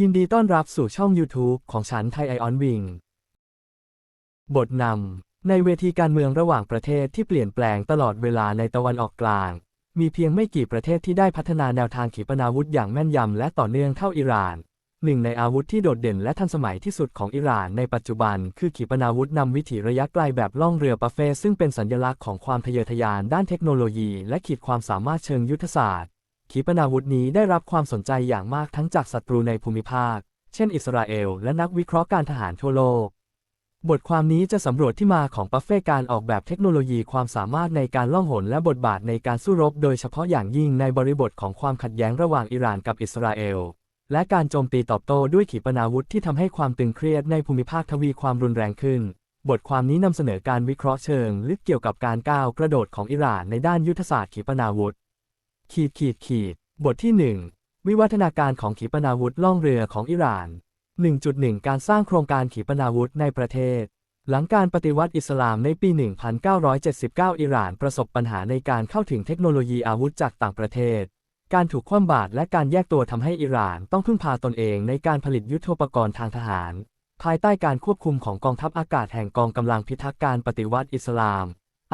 ยินดีต้อนรับสู่ช่อง YouTube ของฉันไทยไอออนวิง บทนำในเวทีการเมืองระหว่างประเทศที่เปลี่ยนแปลงตลอดเวลาในตะวันออกกลาง มีเพียงไม่กี่ประเทศที่ได้พัฒนาแนวทางขีปนาวุธอย่างแม่นยำและต่อเนื่องเท่าอิหร่าน หนึ่งในอาวุธที่โดดเด่นและทันสมัยที่สุดของอิหร่านในปัจจุบัน คือขีปนาวุธนำวิถีระยะไกลแบบล่องเรือปาเฟ่ซึ่งเป็นสัญลักษณ์ของความทะเยอทะยานด้านเทคโนโลยี และขีดความสามารถเชิงยุทธศาสตร์ ขีปนาวุธนี้ได้รับความสนใจอย่างมากทั้งจากศัตรูในภูมิภาค เช่นอิสราเอล และนักวิเคราะห์การทหารทั่วโลก บทความนี้จะสำรวจที่มาของปัฟเฟ่การออกแบบเทคโนโลยีความสามารถในการล่องหนและบทบาทในการสู้รบ โดยเฉพาะอย่างยิ่งในบริบทของความขัดแย้งระหว่างอิหร่านกับอิสราเอล และการโจมตีตอบโต้ด้วยขีปนาวุธที่ทำให้ความตึงเครียดในภูมิภาคทวีความรุนแรงขึ้นบทความนี้นำเสนอการวิเคราะห์เชิง ลึกเกี่ยวกับการก้าวกระโดดของอิหร่านในด้านยุทธศาสตร์ขีปนาวุธ ขีดขีดขีด บทที่ 1 วิวัฒนาการของขีปนาวุธล่องเรือของอิหร่าน 1.1 การสร้างโครงการขีปนาวุธในประเทศ หลังการปฏิวัติอิสลามในปี 1979 อิหร่านประสบปัญหาในการเข้าถึงเทคโนโลยีอาวุธจากต่างประเทศ การถูกคว่ำบาตรและการแยกตัวทำให้อิหร่านต้องพึ่งพาตนเองในการผลิตยุทโธปกรณ์ทางทหาร ภายใต้การควบคุมของกองทัพอากาศแห่งกองกำลังพิทักษ์การปฏิวัติอิสลาม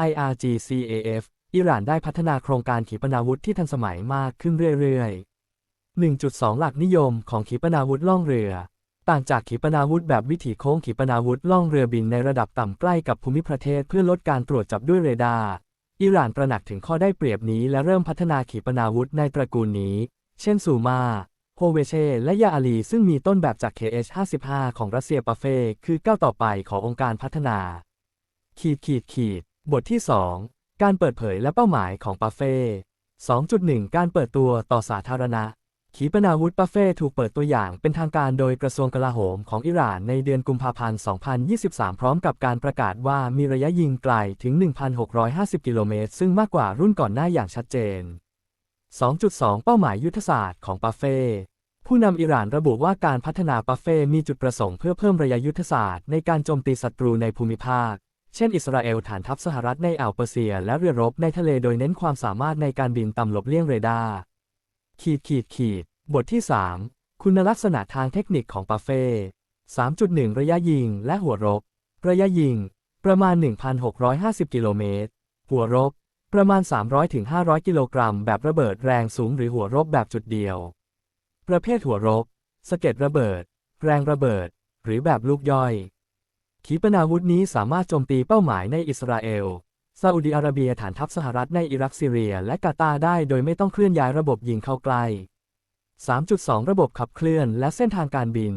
IRGCAF อิหร่านได้พัฒนาโครงการขีปนาวุธที่ทันสมัยมากขึ้นเรื่อยๆ 1.2 หลักนิยมของขีปนาวุธล่องเรือ ต่างจากขีปนาวุธแบบวิถีโค้งขีปนาวุธล่องเรือบินในระดับต่ำใกล้กับภูมิประเทศเพื่อลดการตรวจจับด้วยเรดาร์อิหร่านตระหนักถึงข้อได้เปรียบนี้และเริ่มพัฒนาขีปนาวุธในตระกูลนี้ เช่นซูมาโฮเวเชและยาอาลีซึ่งมีต้นแบบจาก KH-55 ของรัสเซียปาเฟคือก้าวต่อไปขององค์การพัฒนา ขีดขีดขีด บทที่ 2 การเปิดเผยและเป้าหมายของปาเฟ่ 2.1 การเปิดตัวต่อสาธารณะ ขีปนาวุธปาเฟ่ถูกเปิดตัวอย่างเป็นทางการโดยกระทรวงกลาโหมของอิหร่านในเดือนกุมภาพันธ์ 2023 พร้อมกับการประกาศว่ามีระยะยิงไกลถึง 1,650 กิโลเมตร ซึ่งมากกว่ารุ่นก่อนหน้าอย่างชัดเจน 2.2 เป้าหมายยุทธศาสตร์ของปาเฟ่ผู้นำอิหร่านระบุว่าการพัฒนาปาเฟ่มีจุดประสงค์เพื่อเพิ่มระยะยุทธศาสตร์ในการโจมตีศัตรูในภูมิภาค เช่น อิสราเอลฐานทัพสหรัฐในอ่าวเปอร์เซีย และเรือรบในทะเลโดยเน้นความสามารถในการบินต่ำหลบเลี่ยงเรดาร์ขีดขีดขีด บทที่ 3 คุณลักษณะทางเทคนิคของปาเฟ่ 3.1 ระยะยิงและหัวรบ ระยะยิง ประมาณ 1,650 กิโลเมตร หัวรบ ประมาณ 300-500 กิโลกรัม แบบระเบิดแรงสูงหรือหัวรบแบบจุดเดียว ประเภทหัวรบ สะเก็ดระเบิด แรงระเบิด หรือแบบลูกย่อย ขีปนาวุธนี้สามารถโจมตีเป้าหมายในอิสราเอล ซาอุดิอาระเบียฐานทัพสหรัฐในอิรักซีเรียและกาตาร์ได้โดยไม่ต้องเคลื่อนย้ายระบบยิงเข้าใกล้ 3.2 ระบบขับเคลื่อนและเส้นทางการบิน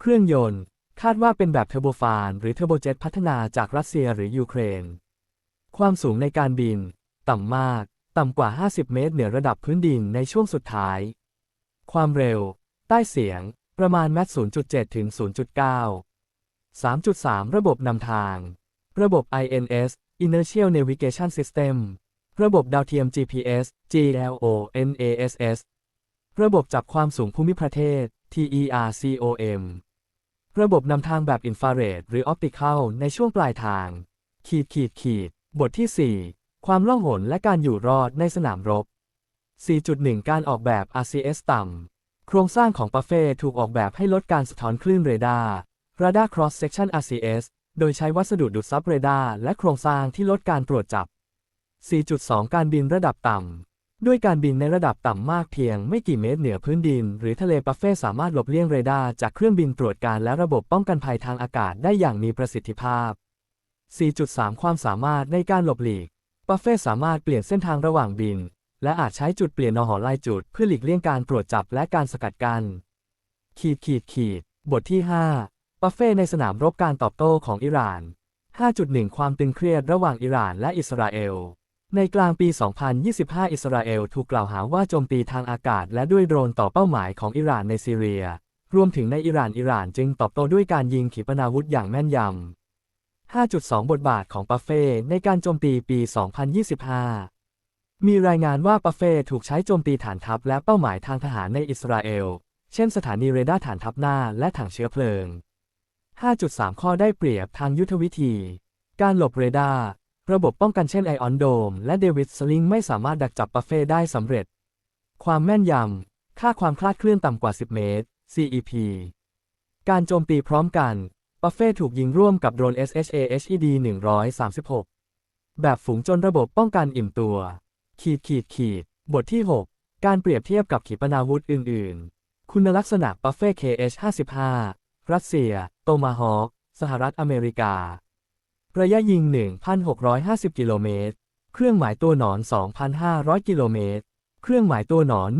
เครื่องยนต์ คาดว่าเป็นแบบเทอร์โบฟาน หรือเทอร์โบเจ็ตพัฒนาจากรัสเซียหรือยูเครน ความสูงในการบิน ต่ำมาก ต่ำกว่า 50 เมตรเหนือระดับพื้นดินในช่วงสุดท้าย ความเร็ว ใต้เสียง ประมาณแมต0.7 ถึง 0.9 3.3 ระบบนำทาง ระบบ INS Inertial Navigation System ระบบดาวเทียม GPS GLONASS ระบบจับความสูงภูมิประเทศ TERCOM ระบบนำทางแบบอินฟราเรดหรือออปติคัลในช่วงปลายทาง ขีดขีดขีด บทที่ 4 ความล่องหนและการอยู่รอดในสนามรบ 4.1 การออกแบบ RCS ต่ำ โครงสร้างของปาเฟ่ถูกออกแบบให้ลดการสะท้อนคลื่นเรดาร์ Radar Cross Section RCS โดยใช้วัสดุดูดซับเรดาร์และโครงสร้างที่ลดการตรวจจับ 4.2 การบินระดับต่ำ ด้วยการบินในระดับต่ำมากเพียงไม่กี่เมตรเหนือพื้นดิน หรือทะเลปาเฟ่สามารถหลบเลี่ยงเรดาร์จากเครื่องบินตรวจการและระบบป้องกันภัยทางอากาศได้อย่างมีประสิทธิภาพ 4.3 ความสามารถในการหลบหลีกปาเฟ่สามารถเปลี่ยนเส้นทางระหว่างบิน และอาจใช้จุดเปลี่ยนนอหอลายจุด เพื่อหลีกเลี่ยงการตรวจจับและการสกัดกัน้นขีดขีดขีด บทที่ 5 ปาเฟ่ในสนามรบการตอบโต้ของอิหร่าน 5.1 ความตึงเครียดระหว่างอิหร่านและอิสราเอล ในกลางปี 2025 อิสราเอลถูกกล่าวหาว่าโจมตีทางอากาศและด้วยโดรนต่อเป้าหมายของอิหร่านในซีเรีย รวมถึงในอิหร่านอิหร่านจึงตอบโต้ด้วยการยิงขีปนาวุธอย่างแม่นยำ 5.2 บทบาทของปาเฟ่ในการโจมตีปี 2025 มีรายงานว่าปาเฟ่ถูกใช้โจมตีฐานทัพและเป้าหมายทางทหารในอิสราเอล เช่นสถานีเรดาร์ฐานทัพหน้าและถังเชื้อเพลิง 5.3 ข้อได้เปรียบทางยุทธวิธี การหลบเรดาร์ ระบบป้องกันเช่นไอออนโดมและเดวิดสลิงไม่สามารถดักจับปาเฟ่ได้สำเร็จ ความแม่นยำ ค่าความคลาดเคลื่อนต่ำกว่า 10 เมตร CEP การโจมตีพร้อมกันบัฟเฟ่ถูกยิงร่วมกับโดรน SHA-HED 136 แบบฝูงจนระบบป้องกันอิ่มตัว ขีดขีดขีด บทที่ 6 การเปรียบเทียบกับขีปนาวุธอื่น ๆ คุณลักษณะบัฟเฟ่ KH-55 รัสเซีย โตมาฮอคสหรัฐอเมริกา ระยะยิง 1,650 กิโลเมตร เครื่องหมายตัวหนอน 2,500 กิโลเมตร เครื่องหมายตัวหนอน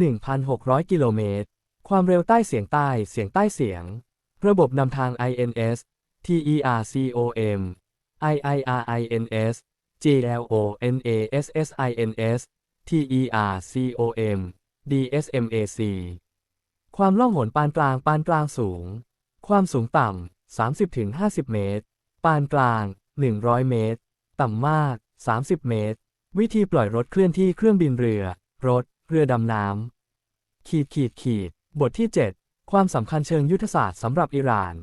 1,600 กิโลเมตร ความเร็วใต้เสียงใต้ เสียงใต้เสียง ระบบนำทาง INS TERCOM IIRINS GLONASSINS TERCOM DSMAC ความล่องหนปานกลางปานกลางสูง ความสูงต่ำ 30-50 เมตร ปานกลาง 100 เมตร ต่ำมาก 30 เมตร วิธีปล่อยรถเคลื่อนที่เครื่องบินเรือ รถ เรือดำน้ำ ขีดขีดขีด บทที่ 7 ความสำคัญเชิงยุทธศาสตร์สำหรับอิหร่าน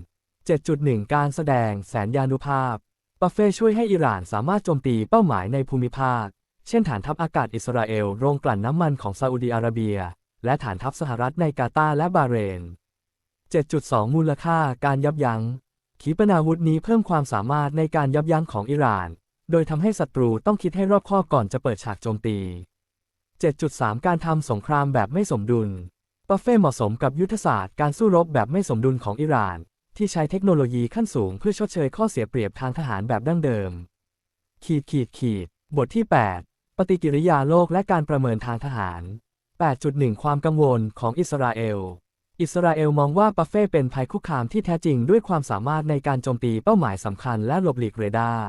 7.1 การแสดงแสนยานุภาพบัฟเฟ่ช่วยให้อิหร่านสามารถโจมตีเป้าหมายในภูมิภาค เช่นฐานทัพอากาศอิสราเอล โรงกลั่นน้ำมันของซาอุดีอาระเบีย และฐานทัพสหรัฐในกาตาร์และบาเรน 7.2 มูลค่าการยับยัง้ง ขีปนาวุธนี้เพิ่มความสามารถในการยับยั้งของอิหร่าน โดยทำให้ศัตรูต้องคิดให้รอบคอบก่อนจะเปิดฉากโจมตี 7.3 การทำสงครามแบบไม่สมดุลบัฟเฟ่เหมาะสมกับยุทธศาสตร์การสู้รบแบบไม่สมดุลของอิหร่าน ที่ใช้เทคโนโลยีขั้นสูงเพื่อชดเชยข้อเสียเปรียบทางทหารแบบดั้งเดิม ขีดขีดขีด บทที่ 8 ปฏิกิริยาโลกและการประเมินทางทหาร 8.1 ความกังวลของอิสราเอล อิสราเอลมองว่าบัฟเฟ่เป็นภัยคุกคามที่แท้จริงด้วยความสามารถในการโจมตีเป้าหมายสำคัญและหลบหลีกเรดาร์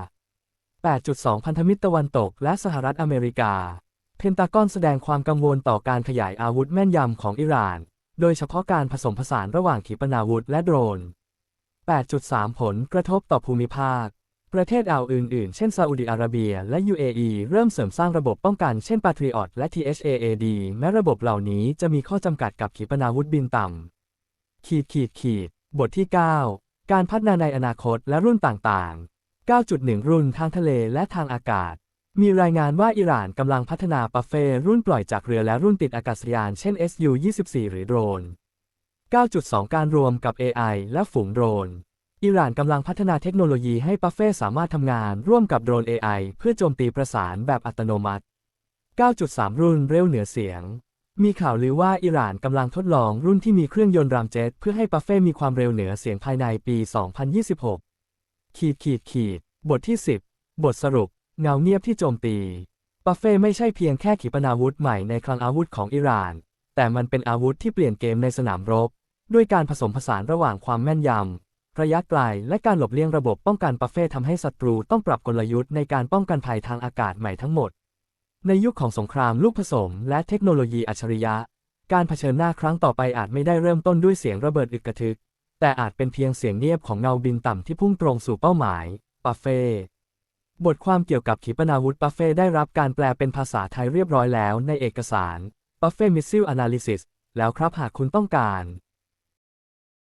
8.2 พันธมิตรตะวันตกและสหรัฐอเมริกา เพนตากอนแสดงความกังวลต่อการขยายอาวุธแม่นยำของอิหร่าน โดยเฉพาะการผสมผสานระหว่างขีปนาวุธและโดรน 8.3 ผลกระทบต่อภูมิภาค ประเทศอ่าวอื่นๆ เช่นซาอุดิอาระเบีย และ UAE เริ่มเสริมสร้างระบบป้องกันเช่น Patriot และ THAAD แม้ระบบเหล่านี้จะมีข้อจำกัดกับขีปนาวุธบินต่ำ ขีดขีดขีด บทที่ 9 การพัฒนาในอนาคตและรุ่นต่างๆ 9.1 รุ่นทางทะเลและทางอากาศ มีรายงานว่าอิหร่านกำลังพัฒนาปัฟเฟ่รุ่นปล่อยจากเรือและรุ่นติดอากาศยานเช่น SU-24 หรือโดรน 9.2 การรวมกับ AI และฝูงโดรน อิหร่านกำลังพัฒนาเทคโนโลยีให้ปัฟเฟ่สามารถทำงานร่วมกับโดรน AI เพื่อโจมตีประสานแบบอัตโนมัติ 9.3 รุ่นเร็วเหนือเสียง มีข่าวลือว่าอิหร่านกำลังทดลองรุ่นที่มีเครื่องยนต์รามเจ็ตเพื่อให้ปัฟเฟ่มีความเร็วเหนือเสียงภายในปี 2026 ขีดขีดขีด บทที่ 10 บทสรุป เงาเงียบที่โจมตีปัฟเฟ่ไม่ใช่เพียงแค่ขีปนาวุธใหม่ในคลังอาวุธของอิหร่าน แต่มันเป็นอาวุธที่เปลี่ยนเกมในสนามรบ ด้วยการผสมผสานระหว่างความแม่นยำ ระยะไกลและการหลบเลี่ยงระบบป้องกันปัฟเฟ่ทำให้ศัตรูต้องปรับกลยุทธ์ในการป้องกันภัยทางอากาศใหม่ทั้งหมด ในยุคของสงครามลูกผสม และเทคโนโลยีอัจฉริยะ การเผชิญหน้าครั้งต่อไปอาจไม่ได้เริ่มต้นด้วยเสียงระเบิดอึกกระทึก แต่อาจเป็นเพียงเสียงเงียบของเงาบินต่ำที่พุ่งตรงสู่เป้าหมายปัฟเฟ่บทความเกี่ยวกับขีปนาวุธปัฟเฟ่ได้รับการแปลเป็นภาษาไทยเรียบร้อยแล้วในเอกสาร Buffet Missile Analysis แล้วครับหากคุณต้องการ